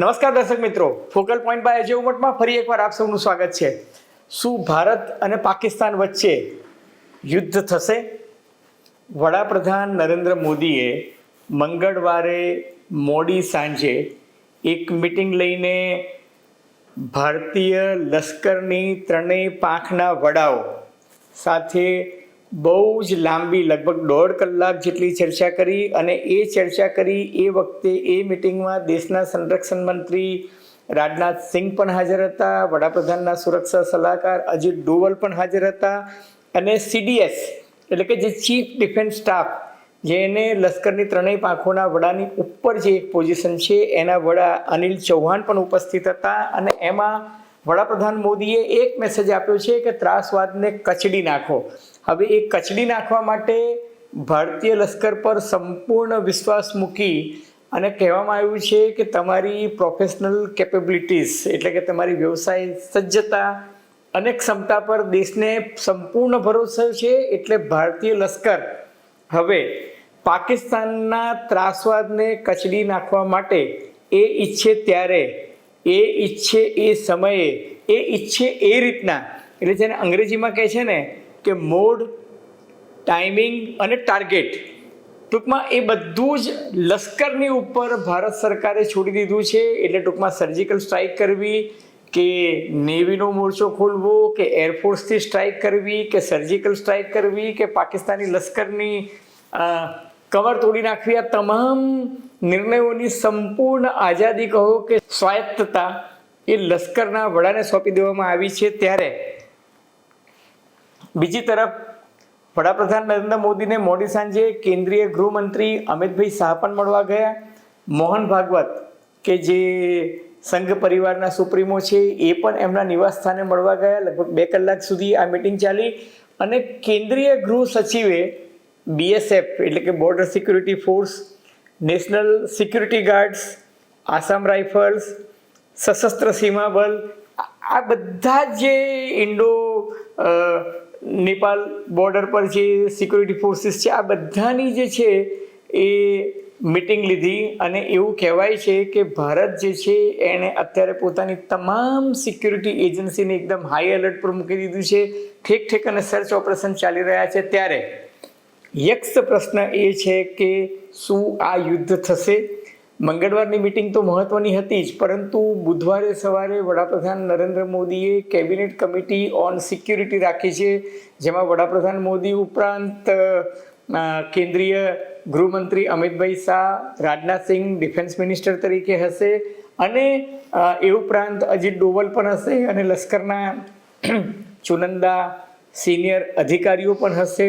નમસ્કાર દર્શક મિત્રો. ફોકલ પોઈન્ટ બાય અજય ઉમટમાં ફરી એકવાર આપ સૌનું સ્વાગત છે. શું ભારત અને પાકિસ્તાન વચ્ચે યુદ્ધ થશે? વડાપ્રધાન નરેન્દ્ર મોદીએ મંગળવારે મોડી સાંજે એક મિટિંગ લઈને ભારતીય લશ્કરની ત્રણેય પાંખના વડાઓ સાથે બહુ જ લાંબી, લગભગ દોઢ કલાક જેટલી ચર્ચા કરી અને એ ચર્ચા કરી એ વખતે એ મિટિંગમાં દેશના સંરક્ષણ મંત્રી રાજનાથ સિંહ પણ હાજર હતા, વડાપ્રધાનના સુરક્ષા સલાહકાર અજીત ડોવલ પણ હાજર હતા અને સીડીએસ એટલે કે જે ચીફ ડિફેન્સ સ્ટાફ જેને લશ્કરની ત્રણેય પાંખોના વડાની ઉપર જે એક પોઝિશન છે એના વડા અનિલ ચૌહાણ પણ ઉપસ્થિત હતા અને એમાં વડાપ્રધાન મોદીએ એક મેસેજ આપ્યો છે કે ત્રાસવાદને કચડી નાખો. હવે એ કચડી નાખવા માટે ભારતીય લશ્કર પર સંપૂર્ણ વિશ્વાસ મૂકી અને કહેવામાં આવ્યું છે કે તમારી પ્રોફેશનલ કેપેબિલિટીઝ એટલે કે તમારી વ્યવસાય સજ્જતા અને ક્ષમતા પર દેશને સંપૂર્ણ ભરોસો છે એટલે ભારતીય લશ્કર હવે પાકિસ્તાનના ત્રાસવાદને કચડી નાખવા માટે એ ઈચ્છે ત્યારે એ ઈચ્છે એ સમયે, એ ઈચ્છે એ રીતના. એટલે જેને અંગ્રેજીમાં કહે છે ને કે મોડ, ટાઈમિંગ અને ટાર્ગેટ. ટૂંકમાં એ બધું જ લશ્કરની ઉપર ભારત સરકારે છોડી દીધું છે. એટલે ટૂંકમાં સર્જિકલ સ્ટ્રાઇક કરવી કે નેવીનો મોરચો ખોલવો, કે એરફોર્સથી સ્ટ્રાઇક કરવી, કે સર્જિકલ સ્ટ્રાઇક કરવી, કે પાકિસ્તાની લશ્કરની કવર તોડી નાખવી, આ તમામ નિર્ણયોની સંપૂર્ણ આઝાદી કહો કે સ્વાયત્તતા એ લશ્કરના વડાને સોંપી દેવામાં આવી છે ત્યારે. બીજી તરફ, વડાપ્રધાન નરેન્દ્ર મોદીને મોડી સાંજે કેન્દ્રીય ગૃહમંત્રી અમિતભાઈ શાહ પણ મળવા ગયા. મોહન ભાગવત, કે જે સંઘ પરિવારના સુપ્રીમો છે, એ પણ એમના નિવાસ સ્થાને મળવા ગયા. લગભગ બે કલાક સુધી આ મિટિંગ ચાલી અને કેન્દ્રીય ગૃહ સચિવે બીએસએફ, એટલે કે border security force national security guards Assam rifles Sashastra Seema Bal આ- બધા જે ઇન્ડો નેપાલ બોર્ડર પર જે સિક્યુરિટી ફોર્સીસ છે, આ બધાની જે છે એ મિટિંગ લીધી અને એવું કહેવાય છે કે ભારત જે છે એણે અત્યારે પોતાની તમામ સિક્યુરિટી એજન્સીને એકદમ હાઈ એલર્ટ પર મૂકી દીધું છે. ઠેક ઠેક અને સર્ચ ઓપરેશન ચાલી રહ્યા છે. ત્યારે યક્ષ પ્રશ્ન એ છે કે શું આ યુદ્ધ થશે? મંગળવારની મિટિંગ તો મહત્વની હતી જ, પરંતુ બુધવારે સવારે વડાપ્રધાન નરેન્દ્ર મોદીએ કેબિનેટ કમિટી ઓન સિક્યુરિટી રાખી છે, જેમાં વડાપ્રધાન મોદી ઉપરાંત કેન્દ્રીય ગૃહમંત્રી અમિતભાઈ શાહ રાજનાથસિંહ ડિફેન્સ મિનિસ્ટર તરીકે હશે અને એ ઉપરાંત અજીત ડોવલ પણ હશે અને લશ્કરના ચુનંદા સિનિયર અધિકારીઓ પણ હશે.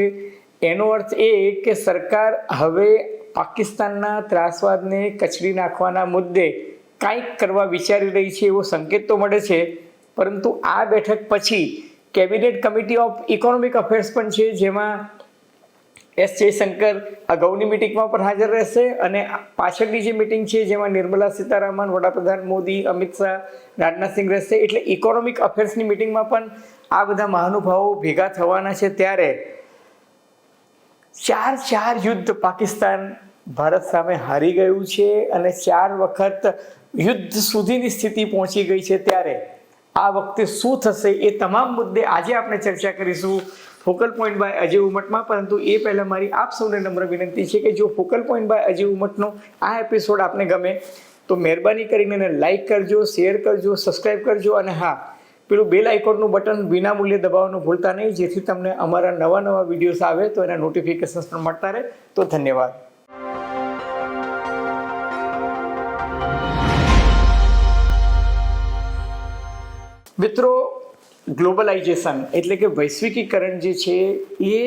એનો અર્થ એ કે સરકાર હવે પાકિસ્તાનના ત્રાસવાદને કચડી નાખવાના મુદ્દે કાંઈક કરવા વિચારી રહી છે એવો સંકેત તો મળે છે. પરંતુ આ બેઠક પછી cabinet committee of economic affairs પણ છે, જેમાં એસ જયશંકર અગાઉની મિટિંગમાં પણ હાજર રહેશે અને પાછળની જે મિટિંગ છે, જેમાં નિર્મલા સીતારામન, વડાપ્રધાન મોદી, અમિત શાહ રાજનાથસિંહ રહેશે. એટલે ઇકોનોમિક અફેર્સની મિટિંગમાં પણ આ બધા મહાનુભાવો ભેગા થવાના છે ત્યારે ચાર ચાર યુદ્ધ પાકિસ્તાન ભારત સામે હારી ગયું છે અને ચાર વખત યુદ્ધ સુધીની સ્થિતિ પહોંચી ગઈ છે ત્યારે આ વખતે શું થશે એ તમામ મુદ્દે આજે આપણે ચર્ચા કરીશું ફોકલ પોઈન્ટ બાય અજય ઉમટમાં. પરંતુ એ પહેલાં મારી આપ સૌને નમ્ર વિનંતી છે કે જો ફોકલ પોઈન્ટ બાય અજય ઉમટનો આ એપિસોડ આપને ગમે, તો મહેરબાની કરીને એને લાઈક કરજો શેર કરજો સબસ્ક્રાઈબ કરજો અને હા પેલું બેલ આઇકોનનું બટન વિના મૂલ્યે દબાવવાનું ભૂલતા નહીં. જેથી તમને અમારા નવા નવા વિડીયોઝ આવે તો એના નોટિફિકેશન્સ પણ મળતા રહે. તો ધન્યવાદ. મિત્રો ગ્લોબલાઇઝેશન એટલે કે વૈશ્વિકીકરણ જે છે એ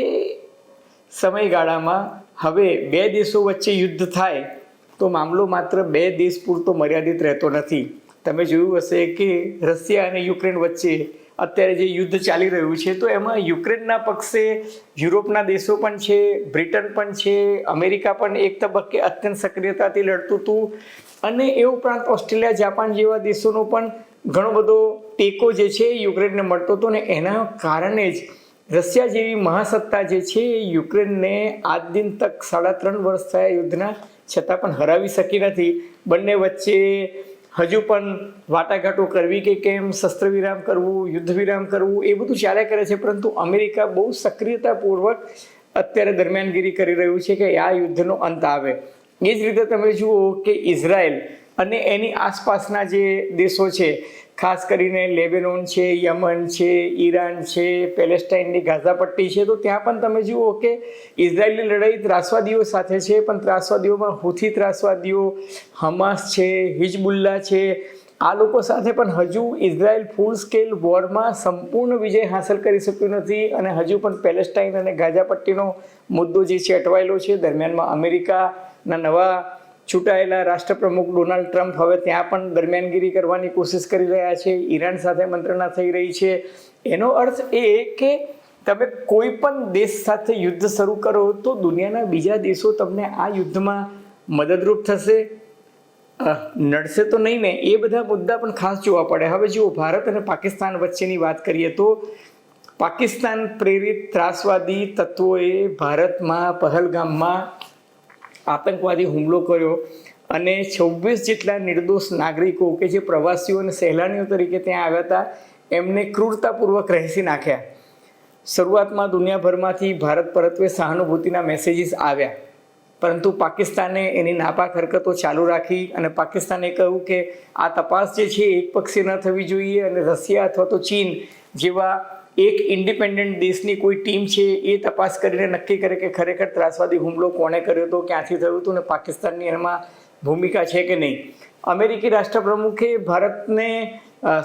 સમયગાળામાં હવે બે દેશો વચ્ચે યુદ્ધ થાય તો મામલો માત્ર બે દેશ પૂરતો મર્યાદિત રહેતો નથી. તમે જોયું હશે કે રશિયા અને યુક્રેન વચ્ચે અત્યારે જે યુદ્ધ ચાલી રહ્યું છે, તો એમાં યુક્રેનના પક્ષે યુરોપના દેશો પણ છે, બ્રિટન પણ છે, અમેરિકા પણ એક તબક્કે અત્યંત સક્રિયતાથી લડતું હતું. અને એ ઉપરાંત ઓસ્ટ્રેલિયા, જાપાન જેવા દેશોનો પણ ઘણો બધો ટેકો જે છે યુક્રેનને મળતો હતો ને એના કારણે જ રશિયા જેવી મહાસત્તા જે છે એ યુક્રેનને આજ દિન તક સાડા ત્રણ વર્ષ થયા યુદ્ધના, છતાં પણ હરાવી શકી નથી. બંને વચ્ચે હજુ પણ વાટાઘાટો કરવી કે કેમ શસ્ત્ર વિરામ કરવું યુદ્ધ વિરામ કરવું, એ બધું ચાલ્યા કરે છે, પરંતુ અમેરિકા બહુ સક્રિયતાપૂર્વક અત્યારે દરમિયાનગીરી કરી રહ્યું છે કે આ યુદ્ધનો અંત આવે. એ જ રીતે તમે જુઓ કે ઇઝરાયલ અને એની આસપાસના જે દેશો છે ખાસ કરીને લેબેનોન છે, યમન છે, ઈરાન છે પેલેસ્ટાઇનની ગાઝા પટ્ટી છે, તો ત્યાં પણ તમે જુઓ કે ઇઝરાયલની લડાઈ ત્રાસવાદીઓ સાથે છે, પણ ત્રાસવાદીઓમાં હુથી ત્રાસવાદીઓ, હમાસ છે હિજબુલ્લા છે, આ લોકો સાથે પણ હજુ ઇઝરાયલ ફૂલ સ્કેલ વોરમાં સંપૂર્ણ વિજય હાંસલ કરી શક્યું નથી અને હજુ પણ પેલેસ્ટાઇન અને ગાઝા પટ્ટીનો મુદ્દો જે છે, અટવાયેલો છે, દરમિયાનમાં અમેરિકાના નવા ચૂંટાયેલા રાષ્ટ્રપ્રમુખ ડોનાલ્ડ ટ્રમ્પ હવે ત્યાં પણ દરમિયાનગીરી કરવાની કોશિશ કરી રહ્યા છે. ઈરાન સાથે મંત્રણા થઈ રહી છે. એનો અર્થ એ કે તમે કોઈ પણ દેશ સાથે યુદ્ધ શરૂ કરો તો દુનિયાના બીજા દેશો તમને આ યુદ્ધમાં મદદરૂપ થશે. નડશે તો નહીં ને? એ બધા મુદ્દા પણ ખાસ જોવા પડે. હવે જુઓ, ભારત અને પાકિસ્તાન વચ્ચેની વાત કરીએ તો પાકિસ્તાન પ્રેરિત ત્રાસવાદી તત્વોએ ભારતમાં પહલગામમાં આતંકવાદી હુમલો કર્યો અને છવ્વીસ જેટલા નિર્દોષ નાગરિકો કે જે પ્રવાસીઓ અને સહેલાણીઓ તરીકે ત્યાં આવ્યા હતા, એમને ક્રૂરતાપૂર્વક રહેસી નાખ્યા. શરૂઆતમાં દુનિયાભરમાંથી ભારત પરત્વે સહાનુભૂતિના મેસેજીસ આવ્યા. પરંતુ પાકિસ્તાને એની નાપાક હરકતો ચાલુ રાખી અને પાકિસ્તાને કહ્યું કે આ તપાસ જે છે એક પક્ષી ન થવી જોઈએ અને રશિયા અથવા તો ચીન જેવા એક ઇન્ડિપેન્ડન્ટ દેશની કોઈ ટીમ છે એ તપાસ કરીને નક્કી કરે કે ખરેખર ત્રાસવાદી હુમલો કોણે કર્યો હતો, ક્યાંથી થયું હતું ને પાકિસ્તાનની એમાં ભૂમિકા છે કે નહીં. અમેરિકી રાષ્ટ્રપ્રમુખે ભારતને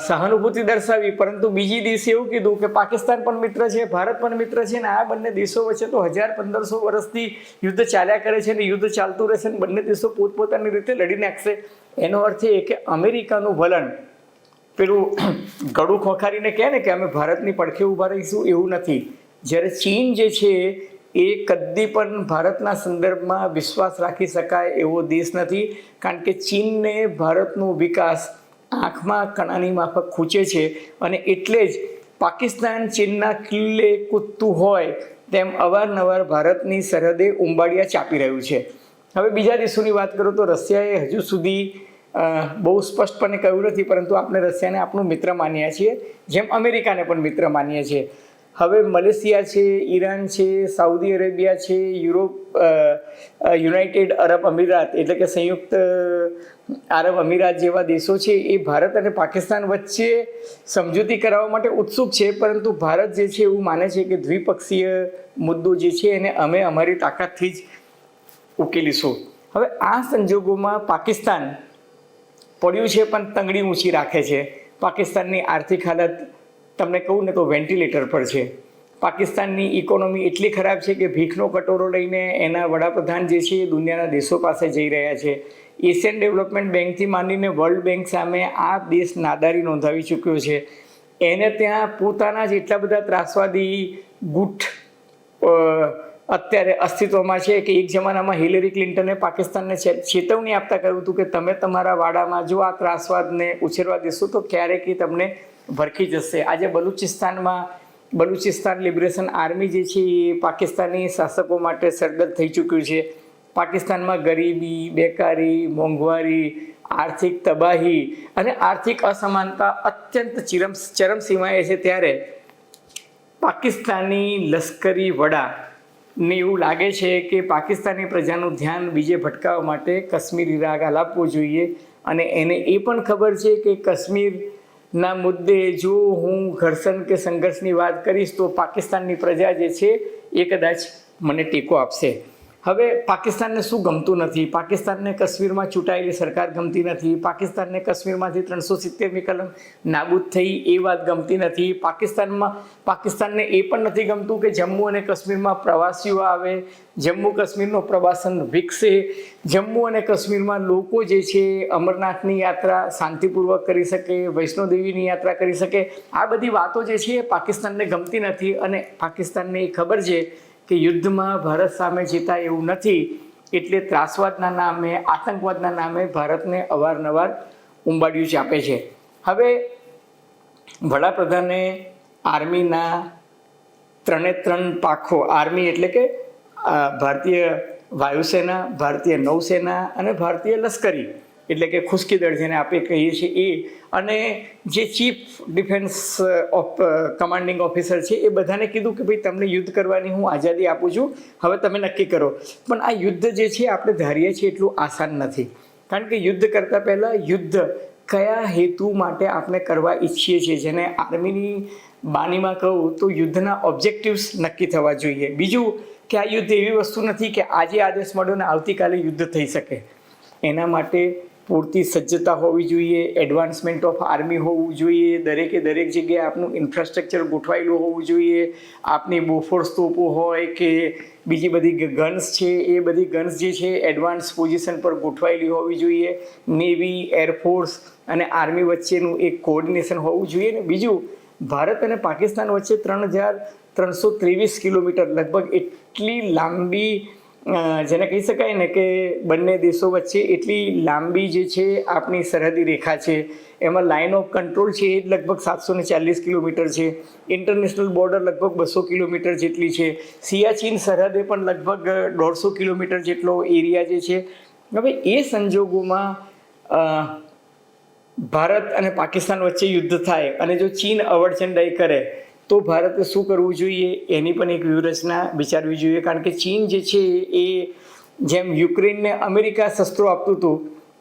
સહાનુભૂતિ દર્શાવી, પરંતુ બીજી દિવસે એવું કીધું કે પાકિસ્તાન પણ મિત્ર છે, ભારત પણ મિત્ર છે ને આ બંને દેશો વચ્ચે તો હજાર પંદરસો વર્ષથી યુદ્ધ ચાલ્યા કરે છે ને યુદ્ધ ચાલતું રહેશે અને બંને દેશો પોતપોતાની રીતે લડી નાખશે. એનો અર્થ એ કે અમેરિકાનું વલણ પેલું ગળું ખોખારીને કહે ને કે અમે ભારતની પડખે ઊભા રહીશું, એવું નથી. જ્યારે ચીન જે છે, એ કદી પણ ભારતના સંદર્ભમાં વિશ્વાસ રાખી શકાય એવો દેશ નથી, કારણ કે ચીનને ભારતનો વિકાસ આંખમાં કણાની માફક ખૂંચે છે અને એટલે જ પાકિસ્તાન ચીનના કિલ્લે કૂદતું હોય તેમ અવારનવાર ભારતની સરહદે ઉંબાડિયા ચાપી રહ્યું છે. હવે બીજા દેશોની વાત કરું તો રશિયાએ હજુ સુધી બહુ સ્પષ્ટપણે કહ્યું નથી, પરંતુ આપણે રશિયાને આપણું મિત્ર માનીએ છીએ. જેમ અમેરિકાને પણ મિત્ર માનીએ છીએ. હવે મલેશિયા છે, ઈરાન છે, સાઉદી અરેબિયા છે, યુરોપ યુનાઇટેડ અરબ અમીરાત, એટલે કે સંયુક્ત આરબ અમીરાત જેવા દેશો છે, એ ભારત અને પાકિસ્તાન વચ્ચે સમજૂતી કરાવવા માટે ઉત્સુક છે, પરંતુ ભારત જે છે એવું માને છે કે દ્વિપક્ષીય મુદ્દો જે છે એને અમે અમારી તાકાતથી જ ઉકેલીશું. હવે આ સંજોગોમાં પાકિસ્તાન પડ્યું છે પણ તંગડી ઊંચી રાખે છે. પાકિસ્તાનની આર્થિક હાલત, તમને કહું ને તો વેન્ટિલેટર પર છે. પાકિસ્તાનની ઇકોનોમી એટલી ખરાબ છે કે ભીખનો કટોરો લઈને એના વડાપ્રધાન જે છે એ દુનિયાના દેશો પાસે જઈ રહ્યા છે. એશિયન ડેવલપમેન્ટ બેંકથી માંડીને વર્લ્ડ બેંક સામે આ દેશ નાદારી નોંધાવી ચૂક્યો છે. એને ત્યાં પોતાના જ એટલા બધા ત્રાસવાદી ગુટ અત્યારે અસ્તિત્વમાં છે કે એક જમાનામાં હિલેરી ક્લિન્ટને પાકિસ્તાનને ચેતવણી આપતા કહ્યું હતું કે તમે તમારા વાડામાં જો આ ત્રાસવાદને ઉછેરવા દેશો, તો ક્યારેક તમને ભરખી જશે. આજે બલુચિસ્તાનમાં, બલુચિસ્તાન લિબરેશન આર્મી જે છે એ પાકિસ્તાની શાસકો માટે સરગત થઈ ચૂક્યું છે. પાકિસ્તાનમાં ગરીબી, બેકારી, મોંઘવારી, આર્થિક તબાહી અને આર્થિક અસમાનતા અત્યંત ચિરમ ચરમસીમાએ છે. ત્યારે પાકિસ્તાની લશ્કરી વડા ને એવું લાગે છે કે પાકિસ્તાની પ્રજાનું ધ્યાન બીજે ભટકાવવા માટે કાશ્મીરી રાગ આપવો જોઈએ. અને એને એ પણ ખબર છે કે કાશ્મીરના મુદ્દે જો હું ઘર્ષણ કે સંઘર્ષની વાત કરીશ તો પાકિસ્તાનની પ્રજા જે છે એ કદાચ મને ટેકો આપશે. હવે પાકિસ્તાનને શું ગમતું નથી? પાકિસ્તાનને કાશ્મીરમાં ચૂંટાયેલી સરકાર ગમતી નથી. પાકિસ્તાનને કાશ્મીરમાંથી ત્રણસો સિત્તેરમી કલમ નાબૂદ થઈ એ વાત ગમતી નથી. પાકિસ્તાનમાં, પાકિસ્તાનને એ પણ નથી ગમતું કે જમ્મુ અને કાશ્મીરમાં પ્રવાસીઓ આવે, જમ્મુ કાશ્મીરનો પ્રવાસન વિકસે, જમ્મુ અને કાશ્મીરમાં લોકો જે છે અમરનાથની યાત્રા શાંતિપૂર્વક કરી શકે, વૈષ્ણોદેવીની યાત્રા કરી શકે. આ બધી વાતો જે છે એ પાકિસ્તાનને ગમતી નથી અને પાકિસ્તાનને એ ખબર છે કે યુદ્ધમાં ભારત સામે જીતાય એવું નથી, એટલે ત્રાસવાદના નામે, આતંકવાદના નામે ભારતને અવારનવાર ઉંબાડિયું ચાપે છે. હવે, વડાપ્રધાને આર્મીના ત્રણે ત્રણ પાખો, આર્મી એટલે કે ભારતીય વાયુસેના, ભારતીય નૌસેના અને ભારતીય લશ્કરી એટલે કે ખુશ્કી દળ જેને આપણે કહીએ છીએ એ. અને જે chief defence of commanding officer છે, એ બધાને કીધું કે ભાઈ, તમને યુદ્ધ કરવાની હું આઝાદી આપું છું. હવે તમે નક્કી કરો. પણ આ યુદ્ધ જે છે, આપણે ધારીએ છીએ એટલું આસાન નથી. કારણ કે યુદ્ધ કરતાં પહેલાં યુદ્ધ કયા હેતુ માટે આપણે કરવા ઈચ્છીએ છીએ? જેને આર્મીની બાનીમાં કહું તો યુદ્ધના ઓબ્જેક્ટિવ્સ નક્કી થવા જોઈએ. બીજું કે આ યુદ્ધ એવી વસ્તુ નથી કે આજે આદેશ મળ્યો ને આવતીકાલે યુદ્ધ થઈ શકે. એના માટે પૂરતી સજ્જતા હોવી જોઈએ એડવાન્સમેન્ટ ઓફ આર્મી હોવું જોઈએ, દરેકે દરેક જગ્યાએ આપનું ઇન્ફ્રાસ્ટ્રક્ચર ગોઠવાયેલું હોવું જોઈએ. આપની બોફોર્સ તોપો હોય કે બીજી બધી ગન્સ છે, એ બધી ગન્સ જે છે એડવાન્સ પોઝિશન પર ગોઠવાયેલી હોવી જોઈએ. નેવી એરફોર્સ અને આર્મી વચ્ચેનું એક કોઓર્ડિનેશન હોવું જોઈએ. ને બીજું, ભારત અને પાકિસ્તાન વચ્ચે ત્રણ હજાર ત્રણસો ત્રેવીસ કિલોમીટર લગભગ એટલી લાંબી જેને કહી શકાય ને કે બંને દેશો વચ્ચે એટલી લાંબી જે છે આપણી સરહદી રેખા છે, એમાં લાઇન ઓફ કંટ્રોલ છે એ જ લગભગ સાતસો ને ચાલીસ કિલોમીટર છે ઇન્ટરનેશનલ બોર્ડર લગભગ બસો કિલોમીટર જેટલી છે, સિયાચીન સરહદે પણ લગભગ દોઢસો કિલોમીટર જેટલો એરિયા જે છે. હવે એ સંજોગોમાં ભારત અને પાકિસ્તાન વચ્ચે યુદ્ધ થાય અને જો ચીન અવડચંડાઈ કરે તો ભારતે શું કરવું જોઈએ એની પણ એક વ્યૂહરચના વિચારવી જોઈએ. કારણ કે ચીન જે છે એ જેમ યુક્રેનને અમેરિકા શસ્ત્રો આપતું હતું,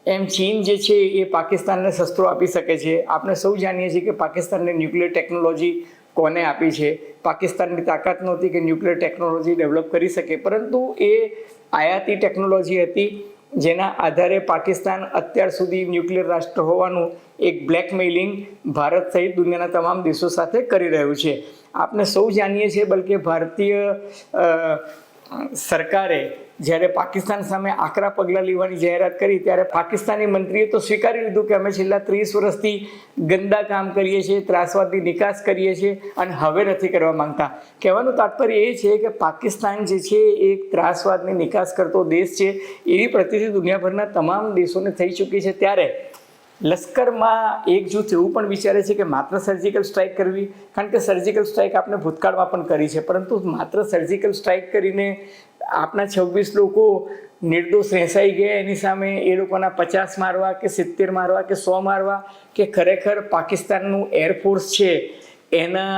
એમ ચીન જે છે એ પાકિસ્તાનને શસ્ત્રો આપી શકે છે. આપણે સૌ જાણીએ છીએ કે પાકિસ્તાનને ન્યુક્લિયર ટેકનોલોજી કોને આપી છે? પાકિસ્તાનની તાકાત નહોતી કે ન્યુક્લિયર ટેકનોલોજી ડેવલપ કરી શકે. પરંતુ એ આયાતી ટેકનોલોજી હતી. જેના આધારે પાકિસ્તાન અત્યાર સુધી ન્યુક્લિયર રાષ્ટ્ર હોવાનું એક બ્લેકમેઇલિંગ ભારત સહિત દુનિયાના તમામ દેશો સાથે કરી રહ્યું છે. આપણે સૌ જાણીએ છીએ, બલકે ભારતીય સરકારે જ્યારે પાકિસ્તાન સામે આકરા પગલાં લેવાની જાહેરાત કરી, ત્યારે પાકિસ્તાની મંત્રીએ તો સ્વીકારી લીધું કે અમે છેલ્લા ત્રીસ વર્ષથી ગંદા કામ કરીએ છીએ, ત્રાસવાદની નિકાસ કરીએ છીએ અને હવે નથી કરવા માંગતા. કહેવાનું તાત્પર્ય એ છે કે પાકિસ્તાન જે છે એ એક ત્રાસવાદની નિકાસ કરતો દેશ છે. એવી પ્રતિતિ દુનિયાભરના તમામ દેશોને થઈ ચૂકી છે. ત્યારે લશ્કરમાં એક જૂથ એવું પણ વિચારે છે કે માત્ર સર્જિકલ સ્ટ્રાઇક કરવી, કારણ કે સર્જિકલ સ્ટ્રાઇક આપણે ભૂતકાળમાં પણ કરી છે. પરંતુ માત્ર સર્જિકલ સ્ટ્રાઇક કરીને આપણા છવ્વીસ લોકો નિર્દોષ રેસાઈ ગયા એની સામે એ લોકોના પચાસ મારવા કે સિત્તેર મારવા કે સો મારવા કે ખરેખર પાકિસ્તાનનું એરફોર્સ છે, એના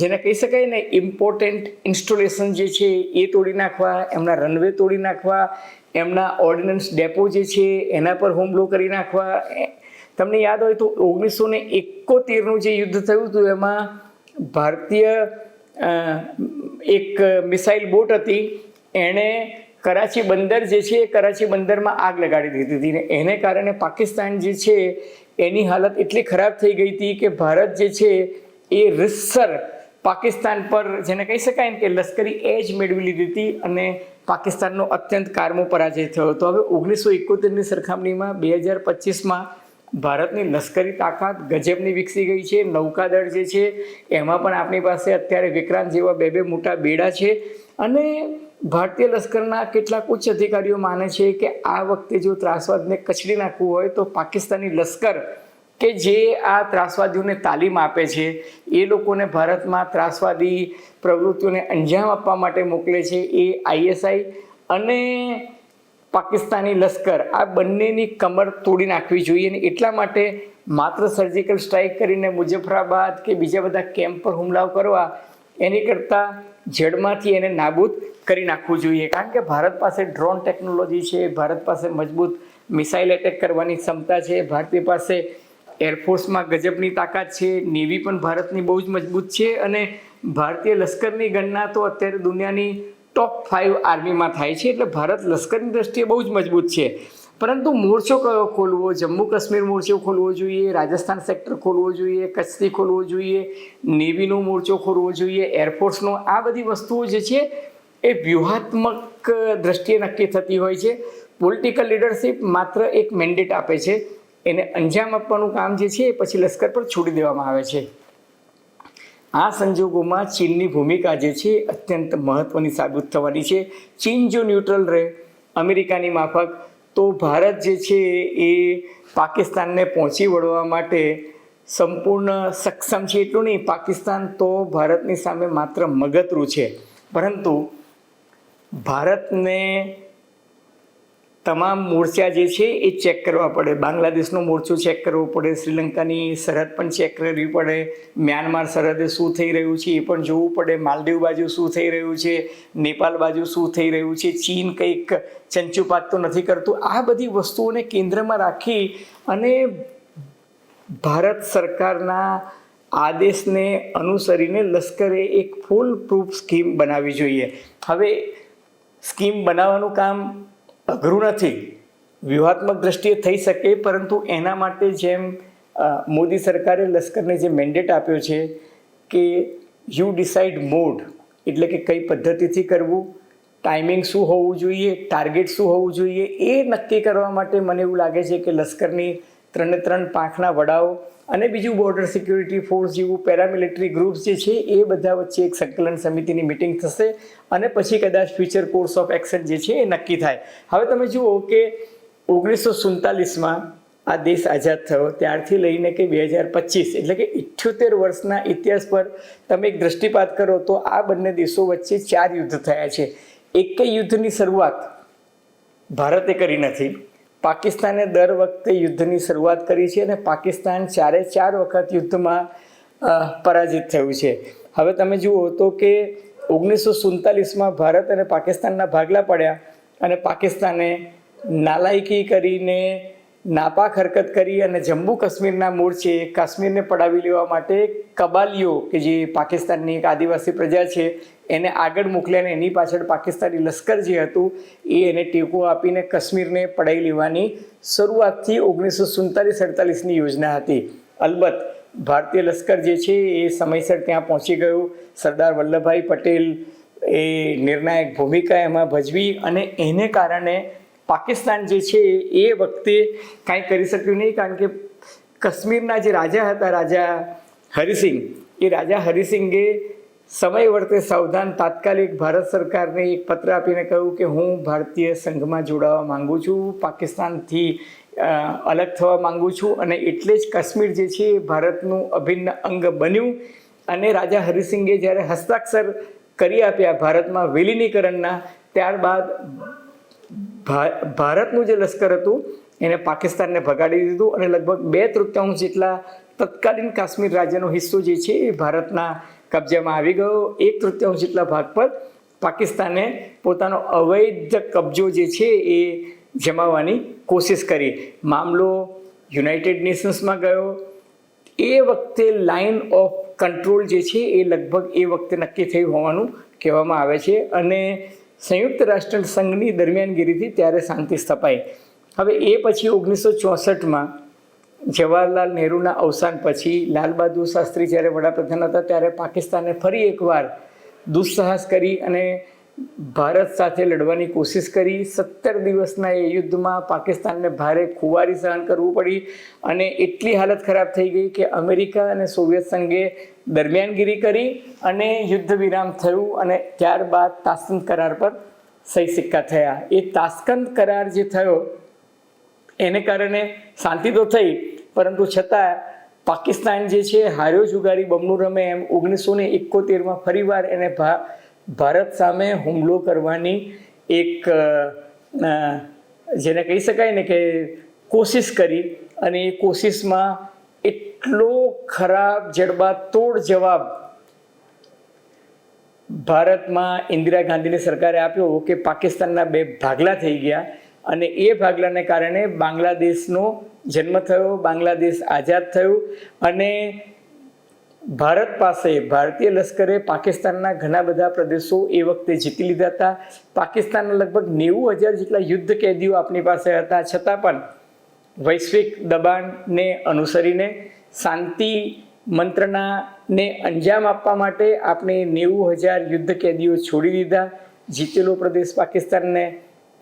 જેને કહી શકાય ને ઇમ્પોર્ટન્ટ ઇન્સ્ટોલેશન જે છે એ તોડી નાખવા, એમના રનવે તોડી નાખવા, એમના ઓર્ડિનન્સ ડેપો જે છે એના પર હુમલો કરી નાખવા. તમને યાદ હોય તો ઓગણીસો ને એકોતેરનું જે યુદ્ધ થયું હતું એમાં ભારતીય એક મિસાઇલ બોટ હતી એણે કરાચી બંદર જે છે એ કરાચી બંદરમાં આગ લગાડી દીધી હતી ને એને કારણે પાકિસ્તાન જે છે એની હાલત એટલી ખરાબ થઈ ગઈ હતી કે ભારત જે છે એ રીતસર પાકિસ્તાન પર, જેને કહી શકાય ને કે લશ્કરી એજ મેળવી લીધી હતી અને પાકિસ્તાનનો અત્યંત કારમો પરાજય થયો હતો. હવે ઓગણીસો એકોતેરની સરખામણીમાં બે હજાર પચીસમાં ભારતની લશ્કરી તાકાત ગજબની વિકસી ગઈ છે. નૌકાદળ જે છે એમાં પણ આપણી પાસે અત્યારે વિક્રાંત જેવા બે બે મોટા બેડા છે અને ભારતીય લશ્કરના કેટલાક ઉચ્ચ અધિકારીઓ માને છે કે આ વખતે જો ત્રાસવાદને કચડી નાખવું હોય તો પાકિસ્તાની લશ્કર કે જે આ ત્રાસવાદીઓને તાલીમ આપે છે, એ લોકોને ભારતમાં ત્રાસવાદી પ્રવૃત્તિઓને અંજામ આપવા માટે મોકલે છે, એ આઈએસઆઈ અને પાકિસ્તાની લશ્કર આ બંનેની કમર તોડી નાખવી જોઈએ અને એટલા માટે માત્ર સર્જિકલ સ્ટ્રાઇક કરીને મુઝફ્ફરાબાદ કે બીજા બધા કેમ્પ પર હુમલાઓ કરવા એની કરતાં જડમાંથી એને નાબૂદ કરી નાખવું જોઈએ. કારણ કે ભારત પાસે ડ્રોન ટેકનોલોજી છે, ભારત પાસે મજબૂત મિસાઇલ એટેક કરવાની ક્ષમતા છે, ભારતીય પાસે એરફોર્સમાં ગજબની તાકાત છે, નેવી પણ ભારતની બહુ જ મજબૂત છે અને ભારતીય લશ્કરની ગણના તો અત્યારે દુનિયાની ટોપ ફાઇવ આર્મીમાં થાય છે. એટલે ભારત લશ્કરની દ્રષ્ટિએ બહુ જ મજબૂત છે. પરંતુ મોરચો કયો ખોલવો? જમ્મુ કાશ્મીર મોરચો ખોલવો જોઈએ? રાજસ્થાન સેક્ટર ખોલવો જોઈએ? કચ્છથી ખોલવો જોઈએ? નેવીનો મોરચો ખોલવો જોઈએ? એરફોર્સનો? આ બધી વસ્તુઓ જે છે, એ વ્યૂહાત્મક દ્રષ્ટિએ નક્કી થતી હોય છે. પોલિટિકલ લીડરશિપ માત્ર એક મેન્ડેટ આપે છે. એને અંજામ આપવાનું કામ જે છે, એ પછી લશ્કર પર છોડી દેવામાં આવે છે. આ સંજોગોમાં ચીનની ભૂમિકા જે છે, અત્યંત મહત્વની સાબિત થવાની છે. ચીન જો ન્યુટ્રલ રહે, અમેરિકાની માફક તો ભારત જે છે એ પાકિસ્તાનને પહોંચી વળવા માટે સંપૂર્ણ સક્ષમ છે એટલું નહીં, પાકિસ્તાન તો ભારતની સામે માત્ર મગતરું છે. પરંતુ ભારતને તમામ મોરચા જે છે એ ચેક કરવા પડે. બાંગ્લાદેશનો મોરચો ચેક કરવો પડે, શ્રીલંકાની સરહદ પણ ચેક કરવી પડે. મ્યાનમાર સરહદે શું થઈ રહ્યું છે એ પણ જોવું પડે. માલદીવ બાજુ શું થઈ રહ્યું છે? નેપાલ બાજુ શું થઈ રહ્યું છે? ચીન કંઈક ચંચુપાત તો નથી કરતું. આ બધી વસ્તુઓને કેન્દ્રમાં રાખી અને ભારત સરકારના આદેશને અનુસરીને લશ્કરે એક ફૂલ પ્રૂફ સ્કીમ બનાવવી જોઈએ. હવે સ્કીમ બનાવવાનું કામ અઘરું નથી. વ્યૂહાત્મક દ્રષ્ટિએ થઈ શકે, પરંતુ એના માટે જેમ મોદી સરકારે લશ્કરને જે મેન્ડેટ આપ્યો છે કે યુ ડિસાઇડ મોડ એટલે કે કઈ પદ્ધતિથી કરવું ટાઈમિંગ શું હોવું જોઈએ ટાર્ગેટ શું હોવું જોઈએ, એ નક્કી કરવા માટે મને એવું લાગે છે કે લશ્કરની ત્રણે ત્રણ પાંખના વડાઓ અને બીજું બોર્ડર સિક્યુરિટી ફોર્સ જેવું પેરામિલિટરી ગ્રુપ્સ જે છે, એ બધા વચ્ચે એક સંકલન સમિતિની મિટિંગ થશે અને પછી કદાચ ફ્યુચર કોર્સ ઓફ એક્શન જે છે, એ નક્કી થાય. હવે તમે જુઓ કે ઓગણીસો સુડતાલીસમાં આ દેશ આઝાદ થયો. ત્યારથી લઈને કે બે હજાર પચીસ, એટલે કે ઇઠ્યોતેર વર્ષના ઇતિહાસ પર તમે એક દ્રષ્ટિપાત કરો તો આ બંને દેશો વચ્ચે ચાર યુદ્ધ થયા છે. એક યુદ્ધની શરૂઆત ભારતે કરી નથી પાકિસ્તાને દર વખતે યુદ્ધની શરૂઆત કરી છે અને પાકિસ્તાન ચારે ચાર વખત યુદ્ધમાં પરાજિત થયું છે. હવે તમે જુઓ તો કે ઓગણીસો સુડતાલીસમાં ભારત અને પાકિસ્તાનના ભાગલા પડ્યા અને પાકિસ્તાને નાલાયકી કરીને નાપાક હરકત કરી અને જમ્મુ કાશ્મીરના મૂળ છે, કાશ્મીરને પડાવી લેવા માટે કબાલીઓ, કે જે પાકિસ્તાનની એક આદિવાસી પ્રજા છે, એને આગળ મોકલ્યા એની પાછળ પાકિસ્તાની લશ્કર જે હતું, એ એને ટેકો આપીને કાશ્મીરને પડાવી લેવાની શરૂઆતથી ઓગણીસો સુડતાલીસ અડતાલીસની યોજના હતી. અલબત્ત, ભારતીય લશ્કર જે છે, એ સમયસર ત્યાં પહોંચી ગયું. સરદાર વલ્લભભાઈ પટેલ એ નિર્ણાયક ભૂમિકા એમાં ભજવી અને એને કારણે પાકિસ્તાન જે છે એ વખતે કાંઈ કરી શક્યું નહીં, કારણ કે કાશ્મીરના જે રાજા હતા, રાજા હરિસિંહ, એ રાજા હરિસિંગે સમય વર્તે સાવધાન તાત્કાલિક ભારત સરકારને એક પત્ર આપીને કહ્યું કે હું ભારતીય સંઘમાં જોડાવા માગું છું, પાકિસ્તાનથી અલગ થવા માગું છું અને એટલે જ કાશ્મીર જે છે એ ભારતનું અભિન્ન અંગ બન્યું અને રાજા હરિસિંગે જ્યારે હસ્તાક્ષર કરી આપ્યા ભારતમાં વિલીનીકરણના, ત્યારબાદ ભારતનું જે લશ્કર હતું, એને પાકિસ્તાનને ભગાડી દીધું અને લગભગ બે તૃતીયાંશ જેટલા તત્કાલીન કાશ્મીર રાજ્યનો હિસ્સો જે છે, એ ભારતના કબજામાં આવી ગયો. એક તૃતીયાંશ જેટલા ભાગ પર પાકિસ્તાને પોતાનો અવૈધ કબજો જે છે, એ જમાવવાની કોશિશ કરી. મામલો યુનાઇટેડ નેશન્સમાં ગયો. એ વખતે લાઇન ઓફ કંટ્રોલ જે છે, એ લગભગ એ વખતે નક્કી થયું હોવાનું કહેવામાં આવે છે અને સંયુક્ત રાષ્ટ્ર સંઘની દરમિયાનગીરીથી ત્યારે શાંતિ સ્થપાઈ. હવે એ પછી ઓગણીસો ચોસઠમાં જવાહરલાલ નહેરુના અવસાન પછી લાલ બહાદુર શાસ્ત્રી જ્યારે વડાપ્રધાન હતા ત્યારે પાકિસ્તાને ફરી એકવાર દુસ્સાહસ કરી અને ભારત સાથે લડવાની કોશિશ કરી, સત્તર દિવસના એ યુદ્ધમાં પાકિસ્તાનને ભારે ખુવારી સહન કરવું પડી અને એટલી હાલત ખરાબ થઈ ગઈ કે અમેરિકા અને સોવિયત સંઘે દરમિયાનગીરી કરી અને યુદ્ધ વિરામ થયું અને ત્યારબાદ તાસ્કંદ કરાર પર સહી સિક્કા થયા. એ તાસ્કંદ કરાર જે થયો, એને કારણે શાંતિ તો થઈ, પરંતુ છતાં પાકિસ્તાન જે છે, હાર્યો જુગારી બમણું રમે એમ ઓગણીસો ને એકોતેરમાં ફરીવાર એને ભા ભારત સામે હુમલો કરવાની એક જેને કહી શકાય ને કે કોશિશ કરી અને એ કોશિશમાં એટલો ખરાબ જડબાતોડ જવાબ ભારતમાં ઇન્દિરા ગાંધીની સરકારે આપ્યો કે પાકિસ્તાનના બે ભાગલા થઈ ગયા અને એ ભાગલાને કારણે બાંગ્લાદેશનો જન્મ થયો, બાંગ્લાદેશ આઝાદ થયું અને ભારત પાસે ભારતીય લશ્કરે પાકિસ્તાનના ઘણા બધા પ્રદેશો એ વખતે જીતી લીધા હતા. પાકિસ્તાનના લગભગ નેવું હજાર જેટલા યુદ્ધ કેદીઓ આપણી પાસે હતા. છતાં પણ વૈશ્વિક દબાણને અનુસરીને શાંતિ મંત્રણાને અંજામ આપવા માટે આપણે નેવું હજાર યુદ્ધ કેદીઓ છોડી દીધા. જીતેલો પ્રદેશ પાકિસ્તાનને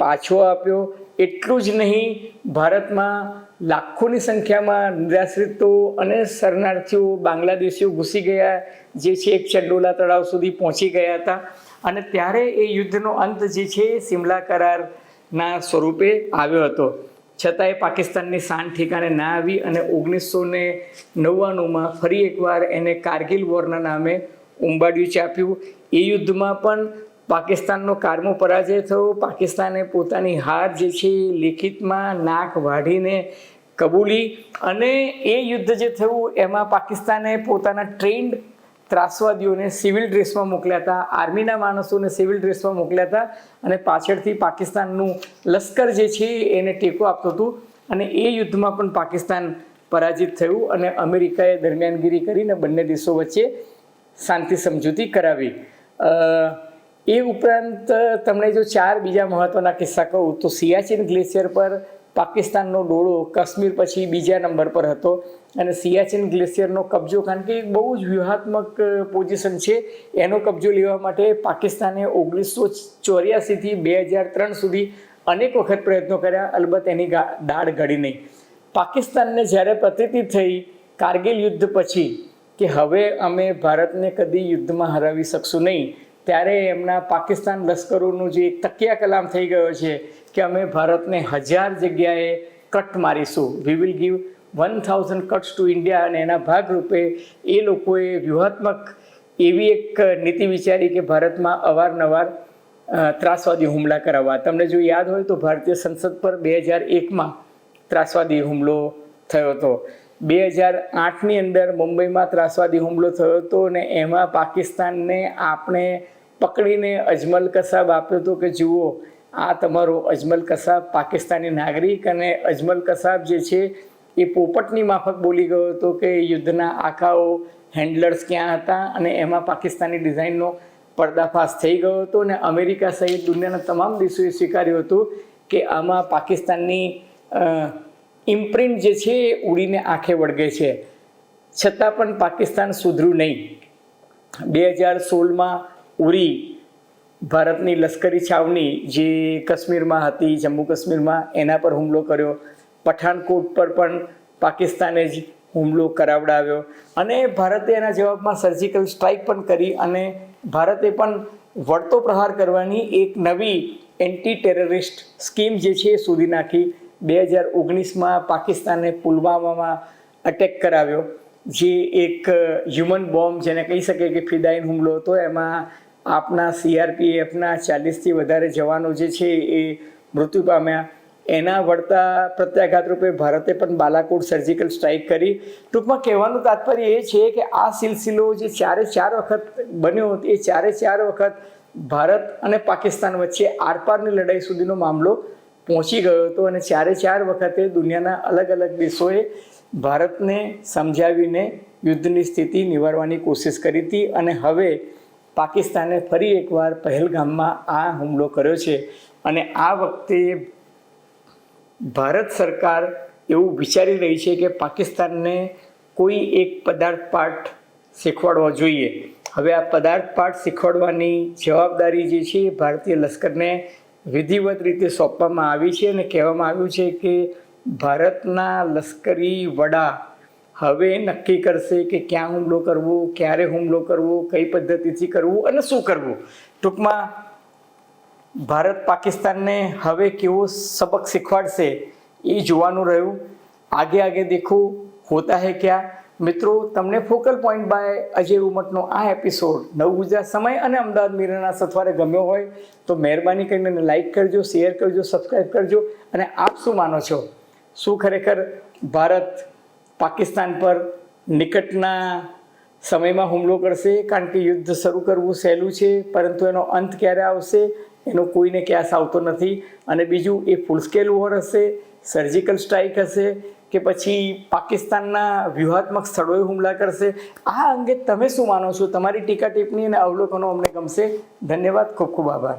પાછો આપ્યો. એટલું જ નહીં, ભારતમાં લાખોની સંખ્યામાં નિરાશ્રિતો અને શરણાર્થીઓ બાંગ્લાદેશીઓ ઘૂસી ગયા, જે છે એક ચંડોલા તળાવ સુધી પહોંચી ગયા હતા. અને ત્યારે એ યુદ્ધનો અંત જે છે સિમલા કરારના સ્વરૂપે આવ્યો હતો. છતાંય પાકિસ્તાનની શાન ઠેકાણે ના આવી અને ઓગણીસો ને નવ્વાણુંમાં ફરી એકવાર એને કારગિલ વોરના નામે ઉંબાડિયું ચાપ્યું. એ યુદ્ધમાં પણ પાકિસ્તાનનો કારમો પરાજય થયો. પાકિસ્તાને પોતાની હાર જે છે લેખિતમાં નાક વાઢીને કબૂલી અને એ યુદ્ધ જે થયું એમાં પાકિસ્તાને પોતાના ટ્રેન્ડ ત્રાસવાદીઓને સિવિલ ડ્રેસમાં મોકલ્યા હતા. આર્મીના માણસોને સિવિલ ડ્રેસમાં મોકલ્યા હતા અને પાછળથી પાકિસ્તાનનું લશ્કર જે છે એને ટેકો આપતું હતું અને એ યુદ્ધમાં પણ પાકિસ્તાન પરાજિત થયું અને અમેરિકાએ દરમિયાનગીરી કરીને બંને દેશો વચ્ચે શાંતિ સમજૂતી કરાવી. એ ઉપરાંત તમને જો ચાર બીજા મહત્વના કિસ્સા કહું, તો સિયાચીન ગ્લેશિયર પર પાકિસ્તાનનો ડોળો કાશ્મીર પછી બીજા નંબર પર હતો. અને સિયાચીન ગ્લેશિયરનો કબજો, કારણ કે બહુ જ વ્યૂહાત્મક પોઝિશન છે. એનો કબજો લેવા માટે પાકિસ્તાને ઓગણીસો ચોર્યાસીથી બે હજાર ત્રણ સુધી અનેક વખત પ્રયત્નો કર્યા. અલબત્ત એની દાળ ગળી નહીં. પાકિસ્તાનને જ્યારે પ્રતિતિ થઈ કારગિલ યુદ્ધ પછી કે હવે અમે ભારતને કદી યુદ્ધમાં હરાવી શકશું નહીં ત્યારે એમના પાકિસ્તાન લશ્કરોનું જે તકિયા કલામ થઈ ગયો છે કે અમે ભારતને હજાર જગ્યાએ cut મારીશું. We will give one thousand cuts to India અને એના ભાગરૂપે એ લોકોએ વ્યૂહાત્મક એવી એક નીતિ વિચારી કે ભારતમાં અવારનવાર ત્રાસવાદી હુમલા કરાવવા. તમને જો યાદ હોય તો ભારતીય સંસદ પર બે હજાર એકમાં ત્રાસવાદી હુમલો થયો હતો. બે હજાર આઠની અંદર મુંબઈમાં ત્રાસવાદી હુમલો થયો હતો અને એમાં પાકિસ્તાનને આપણે પકડીને અજમલ કસાબ આપ્યો હતો કે જુઓ, આ તમારો અજમલ કસાબ પાકિસ્તાની નાગરિક અને અજમલ કસાબ જે છે, એ પોપટની માફક બોલી ગયો હતો કે યુદ્ધના આખાઓ હેન્ડલર્સ ક્યાં હતા અને એમાં પાકિસ્તાની ડિઝાઇનનો પર્દાફાશ થઈ ગયો હતો અને અમેરિકા સહિત દુનિયાના તમામ દેશોએ સ્વીકાર્યું હતું કે આમાં પાકિસ્તાનની ઇમ્પ્રિન્ટ જે છે એ ઉડીને આંખે વળગે છે. છતાં પણ પાકિસ્તાન સુધર્યું નહીં. બે હજાર સોળમાં ઉરી ભારતની લશ્કરી છાવણી જે કાશ્મીરમાં હતી, જમ્મુ કાશ્મીરમાં, એના પર હુમલો કર્યો. પઠાણકોટ પર પણ પાકિસ્તાને જ હુમલો કરાવડાવ્યો. અને ભારતે એના જવાબમાં સર્જિકલ સ્ટ્રાઇક પણ કરી અને ભારતે પણ વળતો પ્રહાર કરવાની એક નવી એન્ટી ટેરરિસ્ટ સ્કીમ જે છે એ શોધી નાખી. બે હજાર ઓગણીસમાં પાકિસ્તાને પુલવામામાં અટેક કરાવ્યો. જે એક હ્યુમન બોમ્બ જેને કહી શકે કે ફિદાઈન હુમલો હતો, એમાં આપના સીઆરપીએફના ચાલીસથી વધારે જવાનો જે છે એ મૃત્યુ પામ્યા. એના વળતા પ્રત્યાઘાત રૂપે ભારતે પણ બાલાકોટ સર્જિકલ સ્ટ્રાઇક કરી. ટૂંકમાં કહેવાનું તાત્પર્ય એ છે કે આ સિલસિલો જે ચારે ચાર વખત બન્યો એ ચારે ચાર વખત ભારત અને પાકિસ્તાન વચ્ચે આરપારની લડાઈ સુધીનો મામલો પહોંચી ગયો હતો અને ચારે ચાર વખતે દુનિયાના અલગ અલગ દેશોએ ભારતને સમજાવીને યુદ્ધની સ્થિતિ નિવારવાની કોશિશ કરી હતી અને હવે પાકિસ્તાને ફરી એકવાર પહેલગામમાં આ હુમલો કર્યો છે અને આ વખતે ભારત સરકાર એવું વિચારી રહી છે કે પાકિસ્તાનને કોઈ એક પદાર્થ પાઠ શીખવાડવો જોઈએ. હવે આ પદાર્થ પાઠ શીખવાડવાની જવાબદારી જે છે ભારતીય લશ્કરને વિધિવત રીતે સોંપવામાં આવી છે અને કહેવામાં આવ્યું છે કે ભારતના લશ્કરી વડા હવે નક્કી કરશે કે ક્યાં હુમલો કરવો, ક્યારે હુમલો કરવો, કઈ પદ્ધતિથી કરવું અને શું કરવું. ટૂંકમાં ભારત પાકિસ્તાનને હવે કેવો સબક શીખવાડશે એ જોવાનું રહ્યું. આગે આગે દેખો, હોતા હે ક્યાં? મિત્રો, તમને ફોકલ પોઈન્ટ બાય અજય ઉમટનો આ એપિસોડ નવ ગુજરાત સમય અને અમદાવાદ મિરરના સથવારે ગમ્યો હોય તો મહેરબાની કરીને લાઈક કરજો શેર કરજો સબસ્ક્રાઈબ કરજો અને આપ શું માનો છો? શું ખરેખર ભારત પાકિસ્તાન પર નિકટના સમયમાં હુમલો કરશે કારણ કે યુદ્ધ શરૂ કરવું સહેલું છે, પરંતુ એનો અંત ક્યારે આવશે, એનો કોઈને ક્યાસ આવતો નથી. અને બીજું, એ ફૂલ સ્કેલ વોર હશે સર્જિકલ સ્ટ્રાઇક હશે, કે પછી પાકિસ્તાનના વ્યૂહાત્મક સ્થળોએ હુમલા કરશે. આ અંગે તમે શું માનો છો? તમારી ટીકા ટિપ્પણી અને અવલોકનો અમને ગમશે. ધન્યવાદ, ખૂબ ખૂબ આભાર.